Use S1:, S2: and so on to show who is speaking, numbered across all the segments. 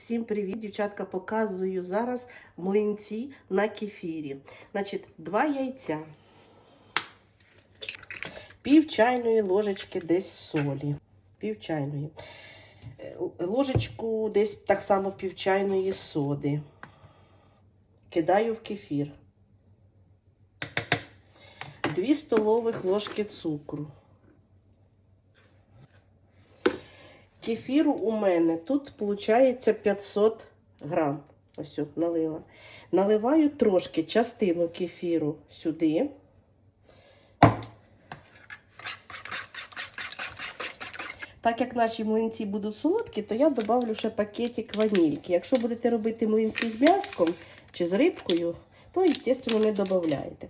S1: Всім привіт, дівчатка. Показую зараз млинці на кефірі. Значить, два яйця, пів чайної ложечки десь солі. Пів чайної. Е, Ложечку десь так само пів чайної соди. Кидаю в кефір. Дві столових ложки цукру. Кефіру у мене тут виходить 500 грам. Ось налила. Наливаю трошки частину кефіру сюди. Так як наші млинці будуть солодкі, то я додавлю ще пакетик ванільки. Якщо будете робити млинці з м'яском чи з рибкою, то, звісно, не додаєте.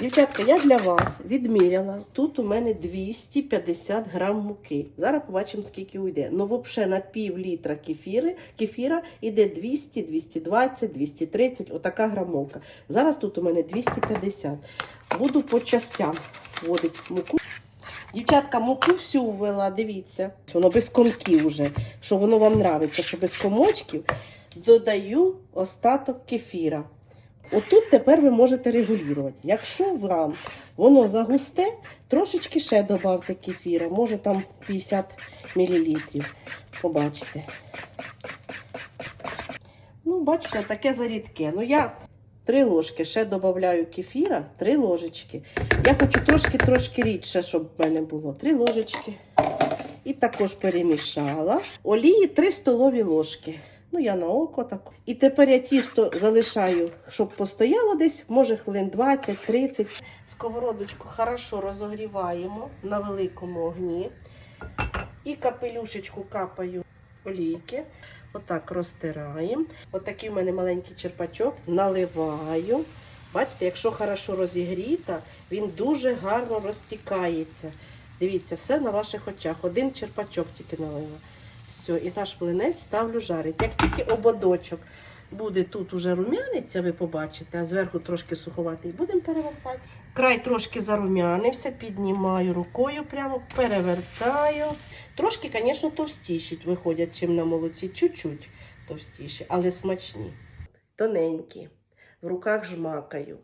S1: Дівчатка, я для вас відміряла. Тут у мене 250 грам муки. Зараз побачимо, скільки уйде. Ну, взагалі, на пів літра кефіри, кефіра йде 200, 220, 230, отака грамовка. Зараз тут у мене 250. Буду по частям вводити муку. Дівчатка, муку всю ввела, дивіться. Воно без комків вже, що воно вам нравиться, що без комочків. Додаю остаток кефіра. Отут тепер ви можете регулювати. Якщо вам воно загусте, трошечки ще додавте кефіра, може там 50 мл. Побачите. Ну, бачите, таке зарідке. Ну, я три ложки ще додаю кефіра, три ложечки. Я хочу трошки-трошки рідше, щоб в мене було. Три ложечки. І також перемішала. Олії 3 столові ложки. Ну, я на око так. І тепер я тісто залишаю, щоб постояло десь, може хвилин 20-30. Сковородочку хорошо розогріваємо на великому огні. І капелюшечку капаю олійки. Отак розтираємо. Отакий в мене маленький черпачок. Наливаю. Бачите, якщо хорошо розігріта, він дуже гарно розтікається. Дивіться, все на ваших очах. Один черпачок тільки налила. Все, і наш млинець ставлю жарити. Як тільки ободочок буде тут уже рум'яниться, ви побачите, а зверху трошки суховатий, будемо перевертати. Край трошки зарум'янився, піднімаю рукою прямо, перевертаю. Трошки, звісно, товстіші виходять, чим на молоці, чуть-чуть товстіші, але смачні. Тоненькі, в руках жмакаю.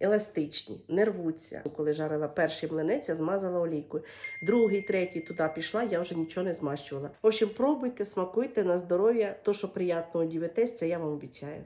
S1: Еластичні, не рвуться. Коли жарила перший млинець, я змазала олійкою. Другий, третій туди пішла, я вже нічого не змащувала. В общем, пробуйте, смакуйте на здоров'я. То, що приємно дивитесь, це я вам обіцяю.